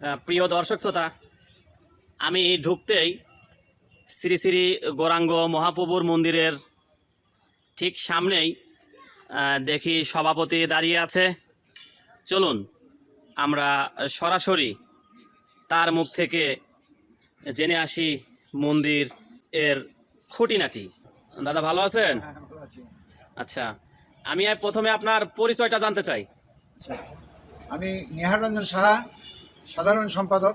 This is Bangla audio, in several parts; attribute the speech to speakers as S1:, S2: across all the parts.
S1: প্রিয় দর্শক শ্রোতা আমি ঢুকতেই শ্রী শ্রী গৌরাঙ্গ মহাপ্রভুর মন্দিরের ঠিক সামনেই দেখি সভাপতি দাঁড়িয়ে আছে। চলুন আমরা সরাসরি তার মুখ থেকে জেনে আসি মন্দির এর খুঁটিনাটি। দাদা ভালো আছেন? আচ্ছা আমি আর প্রথমে আপনার পরিচয়টা জানতে চাই।
S2: আচ্ছা। আমি নিহার রঞ্জন সাহা সাধারণ সম্পাদক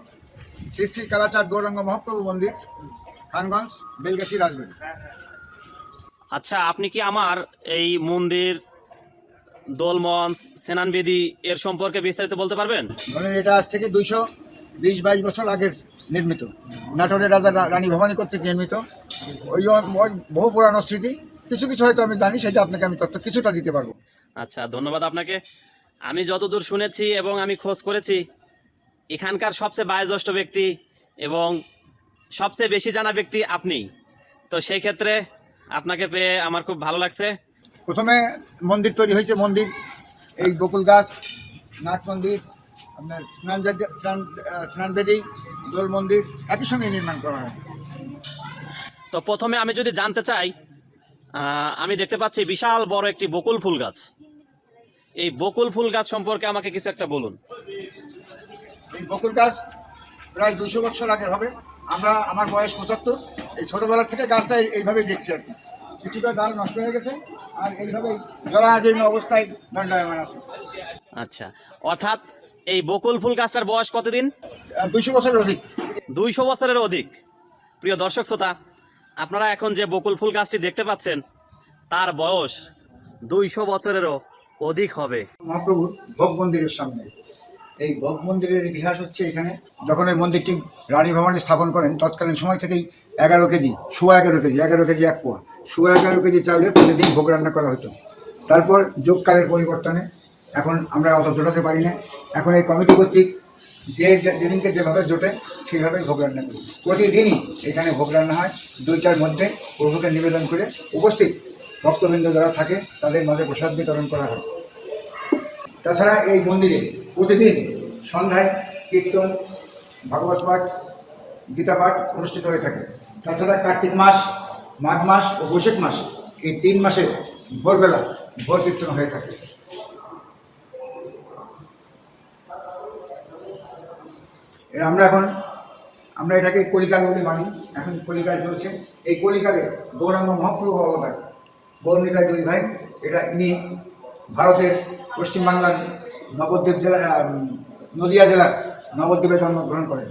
S2: শ্রী শ্রী কালাচাঁদ গৌরাঙ্গ মহাপ্রভু মন্দির খানগঞ্জ বেলগাছি রাজবাড়ি।
S1: আচ্ছা আপনি কি আমার এই মন্দির দোলমঞ্চ সেনানবেদি এর সম্পর্কে বিস্তারিত বলতে পারবেন?
S2: ধরুন এটা আজ থেকে দুইশো বিশ বাইশ বছর আগের নির্মিত। নাটোরের রাজা রানী ভবানী কর্তৃক নির্মিত। ওই ওই বহু পুরানো স্মৃতি। কিছু কিছু হয়তো আমি জানি সেটা আপনাকে আমি তথ্য কিছুটা দিতে পারব।
S1: আচ্ছা ধন্যবাদ আপনাকে। আমি যতদূর শুনেছি এবং আমি খোঁজ করেছি এখানকার সবচেয়ে বয়োজ্যেষ্ঠ ব্যক্তি এবং সবচেয়ে বেশি জানা ব্যক্তি আপনি। তো সেই ক্ষেত্রে আপনাকে পেয়ে আমার খুব ভালো লাগছে।
S2: প্রথমে মন্দির তৈরি হয়েছে মন্দির। এই বকুল গাছ নাট মন্দির আপনার স্নান স্নান স্নানবেদী দোল মন্দির একই সঙ্গে নির্মাণ করা হয়।
S1: তো প্রথমে আমি যদি জানতে চাই আমি দেখতে পাচ্ছি বিশাল বড় একটি বকুল ফুল গাছ। এই বকুল ফুল গাছ সম্পর্কে আমাকে কিছু একটা বলুন।
S2: এই বকুল গাছ প্রায় দুশো বছর আগের হবে। আমরা আমার বয়স পঁচাত্তর। এই ছোটোবেলার থেকে গাছটা এইভাবেই দেখছি আর কি। কিছুটা ডাল নষ্ট হয়ে গেছে আর এইভাবেই জরাজীর্ণ অবস্থায় দণ্ডায়মান আছে।
S1: আচ্ছা অর্থাৎ এই বকুল ফুল গাছটার বয়স কতদিন?
S2: দুইশো বছরের অধিক।
S1: দুইশো বছরের অধিক। প্রিয় দর্শক শ্রোতা আপনারা এখন যে বকুল ফুল গাছটি দেখতে পাচ্ছেন তার বয়স দুইশো বছরেরও অধিক হবে।
S2: মহাপ্রভুর ভোগ মন্দিরের সামনে। এই ভোগ মন্দিরের ইতিহাস হচ্ছে এখানে। যখন এই মন্দিরটি রানী ভবনে স্থাপন করেন, তৎকালীন সময় থেকেই এগারো কেজি, সোয়া এগারো কেজি এগারো কেজি এক পোয়া। সোয়া এগারো কেজি চাউলে প্রতিদিন ভোগ রান্না করা হতো। তারপর যুগকালের পরিবর্তনে এখন আমরা অত জোটাতে পারি না। এখন এই কমিটি কর্তৃক যে যে- যেদিনকে যেভাবে জোটে সেইভাবেই ভোগ রান্না করি। প্রতিদিনই এখানে ভোগ রান্না হয়। দুইটার মধ্যে প্রভুকে নিবেদন করে উপস্থিত ভক্তবৃন্দ যারা থাকে, তাদের মাঝে প্রসাদ বিতরণ করা হয়। তাছাড়া এই মন্দিরে প্রতিদিন সন্ধ্যায় কীর্তন, ভাগবত পাঠ, গীতা পাঠ অনুষ্ঠিত হয়ে থাকে। তাছাড়া কার্তিক মাস, মাঘ মাস ও বৈশাখ মাস এই তিন মাসে ভোরবেলা ভোর কীর্তন হয়ে থাকে। আমরা এখন, আমরা এটাকে কলিকাল বলে মানি। এখন কলিকাল চলছে। এই কলিকালে গৌরাঙ্গ মহাপ্রভু অবতার গৌরনিতায় দুই ভাই এটা ইনি ভারতের পশ্চিমবাংলার নবদ্বীপ জেলা নদিয়া জেলার নবদ্বীপে জন্মগ্রহণ করেন।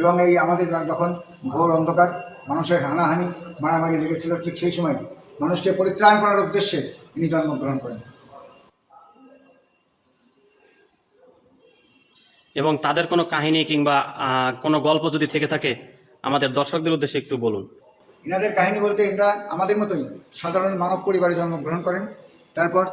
S2: এবং এই আমাদের যখন ঘোর অন্ধকার মানুষের হানাহানি মারামারি লেগেছিল ঠিক সেই সময় মানুষকে পরিত্রাণ করার উদ্দেশ্যে তিনি জন্মগ্রহণ করেন।
S1: এবং তাদের কোনো কাহিনী কিংবা কোনো গল্প যদি থেকে থাকে আমাদের দর্শকদের উদ্দেশ্যে একটু বলুন।
S2: এনাদের কাহিনী বলতে এরা আমাদের মতোই সাধারণ মানব পরিবারে জন্মগ্রহণ করেন। তারপর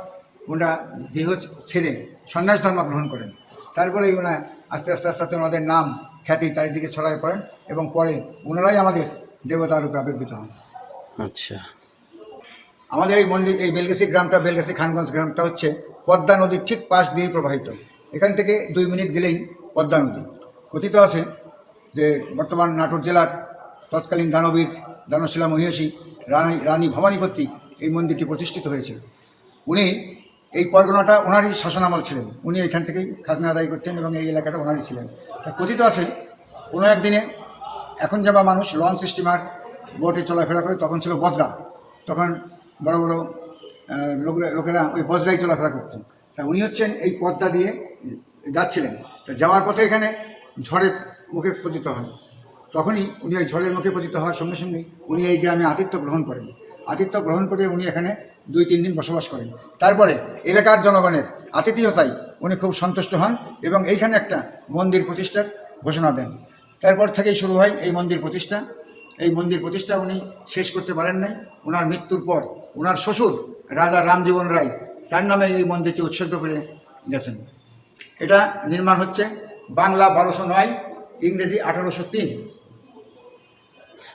S2: ওনারা দেহ ছেড়ে সন্ন্যাস ধর্ম গ্রহণ করেন। তারপরে ওনা আস্তে আস্তে আস্তে আস্তে ওনাদের নাম খ্যাতি চারিদিকে ছড়ায় পড়েন এবং পরে ওনারাই আমাদের দেবতা রূপে আবির্ভূত হন।
S1: আচ্ছা।
S2: আমাদের এই মন্দির এই বেলগাছি গ্রামটা বেলগাছি খানগঞ্জ গ্রামটা হচ্ছে পদ্মা নদীর ঠিক পাশ দিয়ে প্রবাহিত। এখান থেকে দুই মিনিট গেলেই পদ্মা নদী। কথিত আছে যে বর্তমান নাটোর জেলার তৎকালীন দানবীর দানশিলা মহিষী রানী রানী ভবানী কর্তৃক এই মন্দিরটি প্রতিষ্ঠিত হয়েছিল। উনি এই পরগনাটা ওনারই শাসনামাল ছিলেন। উনি এখান থেকেই খাজনা আদায় করতেন এবং এই এলাকাটা ওনারই ছিলেন। তা কথিত আছে, কোনো একদিনে এখন যেমন মানুষ লঞ্চ স্টিমার বোটে চলাফেরা করে তখন ছিল বজরা। তখন বড় বড় লোকরা- লোকেরা ওই বজরাই চলাফেরা করতেন। তা উনি হচ্ছেন এই পথটা দিয়ে যাচ্ছিলেন। তা যাওয়ার পথে এখানে ঝড়ের মুখে পতিত হন। তখনই উনি ওই ঝড়ের মুখে পতিত হওয়ার সঙ্গে সঙ্গেই উনি এই গ্রামে আতিথ্য গ্রহণ করেন। আতিথ্য গ্রহণ করে উনি এখানে দুই তিন দিন বসবাস করেন। তারপরে এলাকার জনগণের আতিথেয়তায় উনি খুব সন্তুষ্ট হন এবং এইখানে একটা মন্দির প্রতিষ্ঠার ঘোষণা দেন। তারপর থেকেই শুরু হয় এই মন্দির প্রতিষ্ঠা। এই মন্দির প্রতিষ্ঠা উনি শেষ করতে পারেন নাই। ওনার মৃত্যুর পর ওনার শ্বশুর রাজা রামজীবন রায় তার নামে এই মন্দিরটি উৎসর্গ করে গেছেন। এটা নির্মাণ হচ্ছে বাংলা বারোশো নয় ইংরেজি আঠারোশো তিন।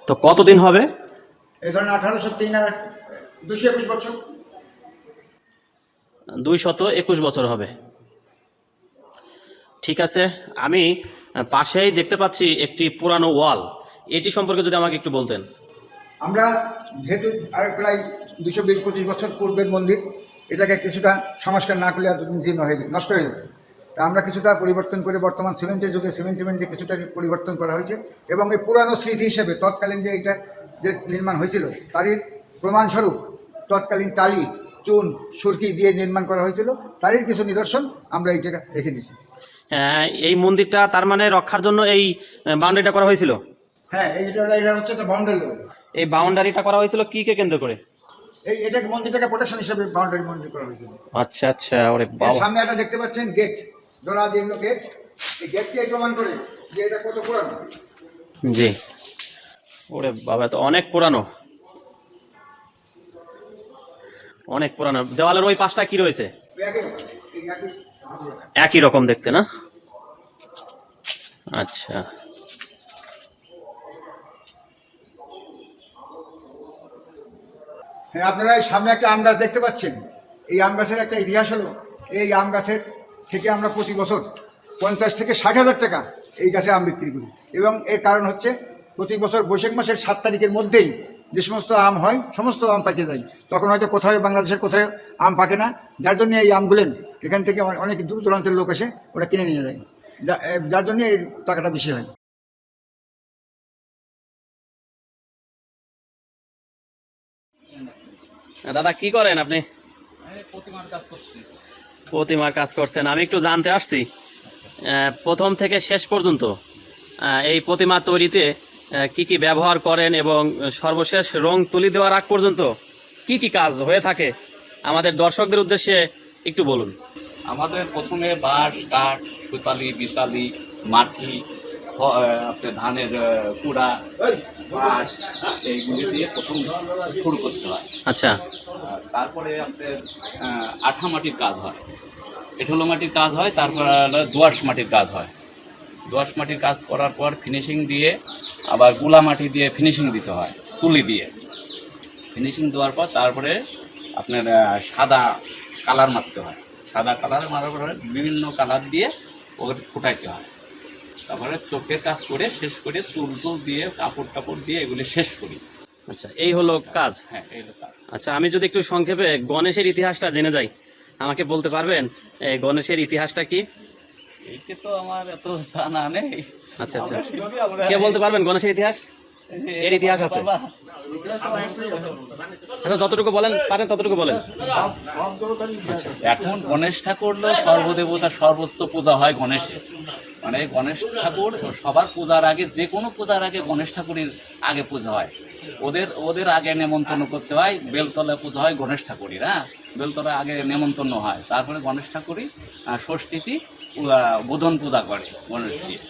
S1: তো কতদিন হবে?
S2: এই ধরনের আঠারোশো তিন দুশো একুশ বছর?
S1: দুই শত একুশ বছর হবে। ঠিক আছে আমি পাশেই দেখতে পাচ্ছি একটি পুরানো ওয়াল। এটি সম্পর্কে যদি আমাকে একটু বলতেন।
S2: আমরা যেহেতু আর প্রায় দুশো বিশ পঁচিশ বছর পূর্বের মন্দির এটাকে কিছুটা সংস্কার না করলে এতদিন জীর্ণ হয়ে যেত নষ্ট হয়ে যেত। তা আমরা কিছুটা পরিবর্তন করে বর্তমান সিমেন্টের যুগে সিমেন্ট টিমেন্ট কিছুটা পরিবর্তন করা হয়েছে এবং এই পুরানো স্মৃতি হিসেবে তৎকালীন যে এটা যে নির্মাণ হয়েছিল তারই প্রমাণস্বরূপ তৎকালীন টালি চুন সুরকি দিয়ে নির্মাণ করা হয়েছিল। তারই কিছু নিদর্শন আমরা এই জায়গায় রেখে দিয়েছি।
S1: আহ, এই মন্দিরটা তার মানে রক্ষার জন্য এই বাউন্ডারিটা করা হয়েছিল?
S2: হ্যাঁ এইটা এটা হচ্ছে একটা বাউন্ডারি
S1: এই বাউন্ডারিটা করা হয়েছিল কি কে কেন্দ্র করে?
S2: এই এটাকে মন্দিরটাকে প্রোটেকশন হিসেবে বাউন্ডারি মন্দির করা হয়েছিল।
S1: আচ্ছা আচ্ছা ওরে বাবা।
S2: সামনে একটা দেখতে পাচ্ছেন গেট জলাজীর্ণ গেট এই গেটকে প্রমাণ করে যে এটা কত পুরানো।
S1: জি। ওরে বাবা তো অনেক পুরানো। অনেক পুরানো। দেওয়ালের ওই পাশটা কি রয়েছে?
S2: একই রকম,
S1: দেখতে না? আচ্ছা।
S2: হ্যাঁ আপনারা সামনে একটা আম গাছ দেখতে পাচ্ছেন? এই আম গাছের একটা ইতিহাস হলো। এই আম গাছের থেকে আমরা প্রতি বছর পঞ্চাশ থেকে ষাট হাজার টাকা এই গাছে আম বিক্রি করি। এবং এর কারণ হচ্ছে প্রতি বছর বৈশাখ মাসের সাত তারিখের মধ্যেই যে সমস্ত আম হয় সমস্ত আম পাকে যায়। তখন হয়তো কোথাও বাংলাদেশের কোথাও আম পাকে না। যার জন্য এই আমগুলেন এখান থেকে অনেক দূর দূরান্তের লোক এসে ওটা কিনে নিয়ে যায়। যার জন্য এই টাকাটা বেশি হয়।
S1: দাদা কি করেন আপনি?
S3: প্রতিমার কাজ করছি।
S1: প্রতিমার কাজ করছেন। আমি একটু জানতে আসছি। প্রথম থেকে শেষ পর্যন্ত এই প্রতিমা তৈরিতে কি কি ব্যবহার করেন এবং সর্বশেষ রং তুলি দেওয়ার আগ পর্যন্ত কি কি কাজ হয়ে থাকে? আমাদের দর্শকদের উদ্দেশ্যে একটু বলুন।
S3: আমাদের প্রথমে বাঁশ কাঠ সুতালি বিশালি মাটি খ- আপনার ধানের কুড়া বাঁশ এইগুলি দিয়ে প্রথম শুরু করতে হয়।
S1: আচ্ছা।
S3: তারপরে আপনার আঠা মাটির কাজ হয়। এঠোলো মাটির কাজ হয় তারপর দোআঁশ মাটির কাজ হয়। দোআঁশ মাটির কাজ করার পর ফিনিশিং দিয়ে আবারগুলা মাটি দিয়ে ফিনিশিং দিতে হয় তুলি দিয়ে। ফিনিশিং দেওয়ার পর তারপরে আপনার সাদা কালার মারতে হয়। সাদা কালার মারার পরে বিভিন্ন কালার দিয়ে ওকে ফুটাইতে হয়। তারপরে চোখের কাজ করে শেষ করে চুল টুল দিয়ে কাপড় টাপড় দিয়ে এগুলি শেষ করি।
S1: আচ্ছা এই হলো কাজ?
S3: হ্যাঁ এই হলো কাজ।
S1: আচ্ছা আমি যদি একটু সংক্ষেপে গণেশের ইতিহাসটা জেনে যাই আমাকে বলতে পারবেন এই গণেশের ইতিহাসটা কি?
S3: এইটা তো আমার এত জানা নেই।
S1: আচ্ছা আচ্ছা। কে বলতে পারবেন? গণেশের ইতিহাস? এর ইতিহাস আছে। আচ্ছা যতটুকু বলেন পারেন ততটুকু বলেন।
S3: এখন গণেশ ঠাকুর সর্বদেবতার সর্বোচ্চ পূজা হয় গণেশের। মানে গণেশ ঠাকুর সবার পূজার আগে যে কোনো পূজার আগে গণেশ ঠাকুরের আগে পূজা হয়। ওদের ওদের আগে নেমন্তন্ন করতে হয় বেলতলা পূজা হয় গণেশ ঠাকুরের হ্যাঁ? বেলতলা আগে নেমন্তন্ন হয় তারপরে গণেশ ঠাকুরই ষষ্ঠীতি বোধন পূজা করে গণেশ দিয়ে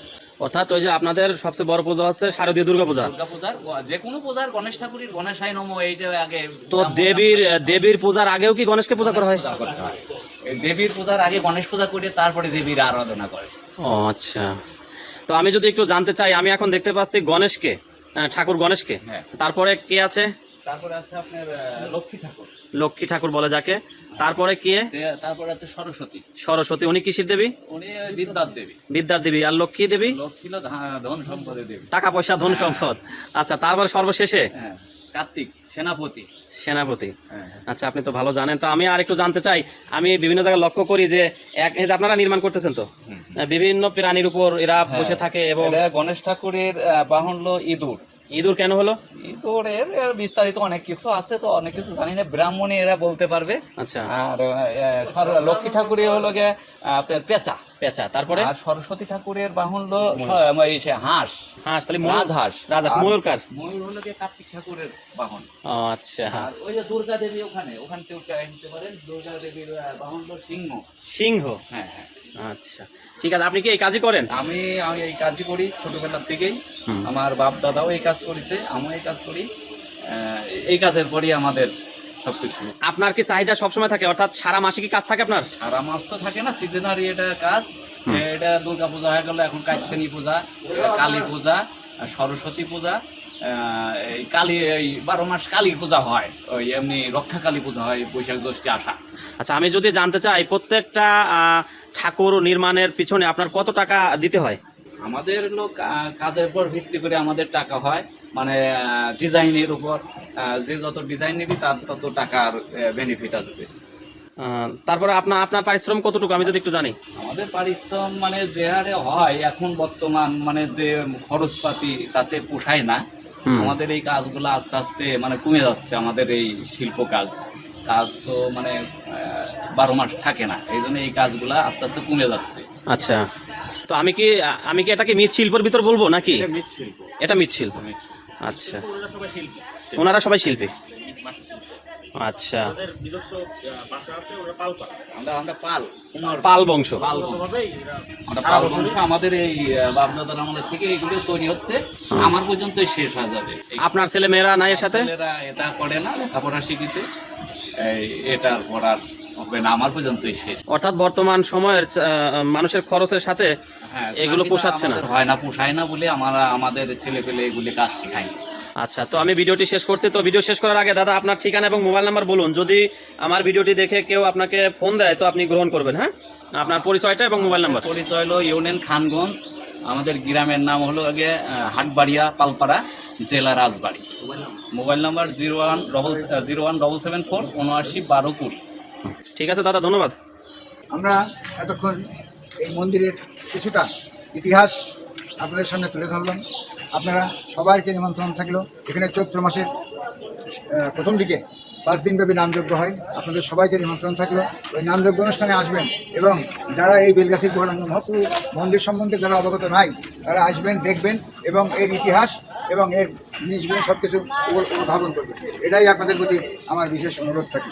S1: অর্থাৎ ওই যে আপনাদের সবচেয়ে বড় পূজা হচ্ছে শারদীয় দুর্গা পূজা
S3: দুর্গা পূজার যে কোনো পূজার গণেশ ঠাকুরের গণেশাই নম এইটা আগে
S1: তো দেবীর দেবীর পূজার আগেও কি গণেশকে পূজা করা হয়?
S3: দেবীর পূজার আগে গণেশ পূজা করে তারপরে দেবীর আরাধনা করে।
S1: ও আচ্ছা। তো আমি যদি একটু জানতে চাই আমি এখন দেখতে পাচ্ছি গণেশকে। ঠাকুর গণেশকে?
S3: হ্যাঁ।
S1: তারপরে কে আছে?
S3: তারপরে আছে আপনার লক্ষ্মী ঠাকুর।
S1: লক্ষ্মী ঠাকুর বলে যাকে। তারপরে কে?
S3: তারপরে আছে সরস্বতী।
S1: সরস্বতী উনি কিসির দেবী?
S3: উনি বিদ্যার দেবী।
S1: বিদ্যার দেবী। আর লক্ষ্মী দেবী?
S3: লক্ষ্মী ধন সম্পদের দেবী।
S1: টাকা পয়সা ধন সম্পদ। আচ্ছা তারপরে সর্বশেষে?
S3: হ্যাঁ কার্তিক। সেনাপতি।
S1: সেনাপতি।
S3: হ্যাঁ
S1: আচ্ছা আপনি তো ভালো জানেন। তো আমি আর একটু জানতে চাই আমি বিভিন্ন জায়গায় লক্ষ্য করি যে এক যে আপনারা নির্মাণ করতেছেন তো? বিভিন্ন প্রাণীর উপর এরা বসে থাকে এবং
S3: গণেশ ঠাকুরের বাহন হলো ইঁদুর।
S1: ইঁদুর কেন হলো?
S3: ইঁদুরের বিস্তারিত অনেক কিছু আছে তো অনেক কিছু জানি না। ব্রাহ্মণী এরা বলতে পারবে।
S1: আচ্ছা।
S3: আর লক্ষ্মী ঠাকুরের হলো গিয়ে আপনার পেঁচা।
S1: পেঁচা তারপরে?
S3: আর সরস্বতী ঠাকুরের বাহন হলো হাঁস।
S1: হাঁস তাহলে
S3: রাজহাঁস।
S1: রাজহাঁস ময়ূর কার
S3: ময়ূর হলো গিয়ে কার্তিক ঠাকুরের বাহন।
S1: আচ্ছা।
S3: আর ওই যে দুর্গা দেবী ওখানে ওখান নিতে পারেন। দুর্গা দেবীর আহ, সিংহ।
S1: সিংহ?
S3: হ্যাঁ হ্যাঁ।
S1: আচ্ছা। ঠিক আছে আপনি কি এই কাজই করেন?
S3: আমি আমি এই কাজই করি ছোটবেলার থেকেই। আমার বাপ দাদাও এই কাজ করেছে আমিও এই কাজ করি। এই কাজের পরই আমাদের সবকিছু।
S1: আপনার কি চাহিদা সবসময় থাকে? অর্থাৎ সারা মাসে কি কাজ থাকে আপনার?
S3: সারা মাস তো থাকে না সিজনারি এটা কাজ। এটা দুর্গা পূজা হয়ে গেল এখন কার্তিনী পূজা কালী পূজা সরস্বতী পূজা। কালী এই বারো মাস কালী পূজা হয় ওই এমনি রক্ষা কালী পূজা হয় বৈশাখ জ্যৈষ্ঠী আসা।
S1: আচ্ছা আমি যদি জানতে চাই প্রত্যেকটা ঠাকুর নির্মাণের পিছনে আপনার কত টাকা দিতে হয়?
S3: আমাদের লোক কাজের উপর ভিত্তি করে আমাদের টাকা হয় মানে ডিজাইনের উপর যে যত ডিজাইন নিবি তার তত টাকার বেনিফিট আসবে।
S1: তারপরে আপনার আপনার পারিশ্রম কতটুকু? আমি যদি একটু জানি।
S3: আমাদের পারিশ্রম মানে যে হারে হয় এখন বর্তমান মানে যে খরচপাতি তাতে পোষায় না। আমাদের এই কাজগুলো আস্তে আস্তে মানে কমে যাচ্ছে আমাদের এই শিল্প কাজ। কাজ তো মানে বারো মাস থাকে না এই জন্য এই কাজগুলো আস্তে আস্তে কমে যাচ্ছে।
S1: আচ্ছা। তো আমি কি আমি কি এটাকে মৃৎশিল্পের ভিতর বলব নাকি?
S3: এটা মৃৎশিল্প
S1: এটা মৃৎশিল্প আচ্ছা। ওনারা সবাই শিল্পী? আচ্ছা।
S3: আমরা আমরা পাল
S1: পাল বংশ।
S3: পাল বংশ। আমরা পাল বংশ আমাদের এই আহ, বাপদাদার আমলের থেকে এইগুলো তৈরি হচ্ছে। আমার পর্যন্তই শেষ হয়ে যাবে।
S1: আপনার ছেলে মেয়েরা নাই এর সাথে?
S3: ছেলেরা এটা করে না লেখাপড়া শিখেছে। এটার পড়ার হবে না আমার পর্যন্তই শেষ।
S1: অর্থাৎ বর্তমান সময়ের মানুষের খরচের সাথে
S3: হ্যাঁ
S1: এগুলো পোষাচ্ছে না।
S3: আমাদের হয় না পোষায় না বলে আমরা আমাদের ছেলে পেলে এগুলি কাজ শেখাই।
S1: আচ্ছা তো আমি ভিডিওটি শেষ করছি। তো ভিডিও শেষ করার আগে দাদা আপনার ঠিকানা এবং মোবাইল নাম্বার বলুন। যদি আমার ভিডিওটি দেখে কেউ আপনাকে ফোন দেয় তো আপনি গ্রহণ করবেন হ্যাঁ? আপনার পরিচয়টা এবং মোবাইল নাম্বার।
S3: পরিচয় হলো ইউনিয়ন খানগঞ্জ। আমাদের গ্রামের নাম হলো আগে হাটবাড়িয়া পালপাড়া জেলা Rajbari. Mobile number zero one double zero one double seven four উনআশি বারো কুড়ি।
S1: ঠিক আছে দাদা ধন্যবাদ।
S2: আমরা এতক্ষণ এই মন্দিরের কিছুটা ইতিহাস আপনাদের সামনে তুলে ধরলাম। আপনারা সবাইকে নিমন্ত্রণ থাকল। এখানে চৈত্র মাসের প্রথম দিকে পাঁচ দিনব্যাপী নামযজ্ঞ হয়। আপনাদের সবাইকে নিমন্ত্রণ থাকল। ওই নামযজ্ঞ অনুষ্ঠানে আসবেন এবং যারা এই বেলগাছির গৌরাঙ্গ মহাপ্রভু মন্দির সম্বন্ধে যারা অবগত নাই, তারা আসবেন, দেখবেন এবং এর ইতিহাস এবং এর জিনিসগুলো সব কিছু উদ্ভাবন করবেন। এটাই আপনাদের প্রতি আমার বিশেষ অনুরোধ থাকে